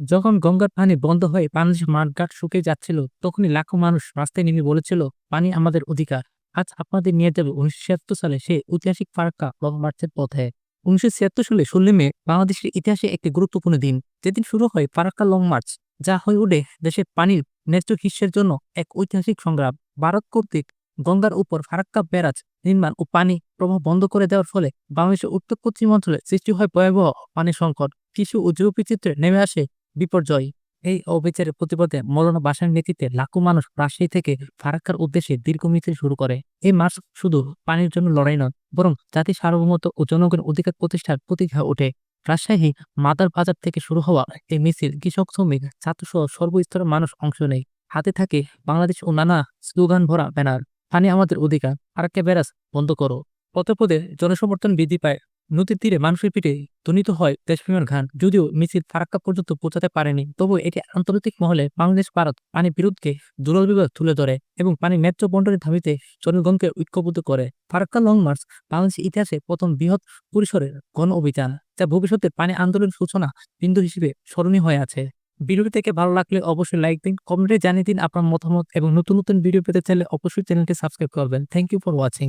যখন গঙ্গার পানি বন্ধ হয়ে বাংলাদেশের মাঠঘাট শুকিয়ে যাচ্ছিল, তখনই লাখো মানুষ রাস্তায় নেমে বলেছিল, পানি আমাদের অধিকার। আজ আপনাদের নিয়ে যাবে উনিশশো ছিয়াত্তর সালে সে ঐতিহাসিক ফারাক্কা লং মার্চের পথে। উনিশশো ছিয়াত্তর সালে ষোলো মে, বাংলাদেশের ইতিহাসে একটি গুরুত্বপূর্ণ দিন, যেদিন শুরু হয় ফারাক্কা লং মার্চ, যা হয়ে ওঠে দেশের পানির ন্যায্য হিস্যের জন্য এক ঐতিহাসিক সংগ্রাম। ভারত কর্তৃক গঙ্গার উপর ফারাক্কা ব্যারাজ নির্মাণ ও পানি প্রবাহ বন্ধ করে দেওয়ার ফলে বাংলাদেশের উত্তর পশ্চিম অঞ্চলে সৃষ্টি হয় ভয়াবহ পানি সংকট কৃষি ও জীববিচিত্রে নেমে আসে বিপর্যয়। এই অবিচারের প্রতিবাদে মৌলানা বাসার নেতৃত্বে লাখো মানুষ রাজশাহী থেকে ফারাক্কার উদ্দেশ্যে দীর্ঘ মিছিল শুরু করে। এই মার্চ শুধু পানির জন্য লড়াই নয়, বরং জাতির সার্বভৌমত্ব ও জনগণের অধিকার প্রতিষ্ঠার প্রতীক হয়ে ওঠে। রাজশাহী মাদার বাজার থেকে শুরু হওয়া এই মিছিল কৃষক, শ্রমিক ছাত্রসহ সর্বস্তরের মানুষ অংশ নেয়। হাতে থাকে বাংলাদেশ ও নানা স্লোগান ভরা ব্যানার। পানি আমাদের অধিকার, ফারাক্কা ব্যারাজ বন্ধ করো। পথে পথে জনসমর্থন বৃদ্ধি পায় নদীর তীরে মানুষের পিঠে ধ্বনিত হয় দেশপ্রেমের গান। যদিও মিছিল ফারাক্কা পর্যন্ত পৌঁছাতে পারেনি তবু এটি আন্তর্জাতিক মহলে বাংলাদেশ, ভারত, পানি বিরুদ্ধে দুলাল বিভাগ তুলে ধরে এবং পানি ন্যায্য বন্টনের দাবিতে জনগণকে ঐক্যবদ্ধ করে। ফারাক্কা লং মার্চ বাংলাদেশের ইতিহাসে প্রথম বৃহৎ পরিসরের গণ অভিযান, যা ভবিষ্যতের পানি আন্দোলনের সূচনা বিন্দু হিসেবে স্মরণীয় হয়ে আছে। ভিডিওটি থেকে ভালো লাগলে অবশ্যই লাইক দিন, কমেন্টে জানিয়ে দিন আপনার মতামত এবং নতুন নতুন ভিডিও পেতে চাইলে অবশ্যই চ্যানেলটি সাবস্ক্রাইব করবেন। Thank you for watching.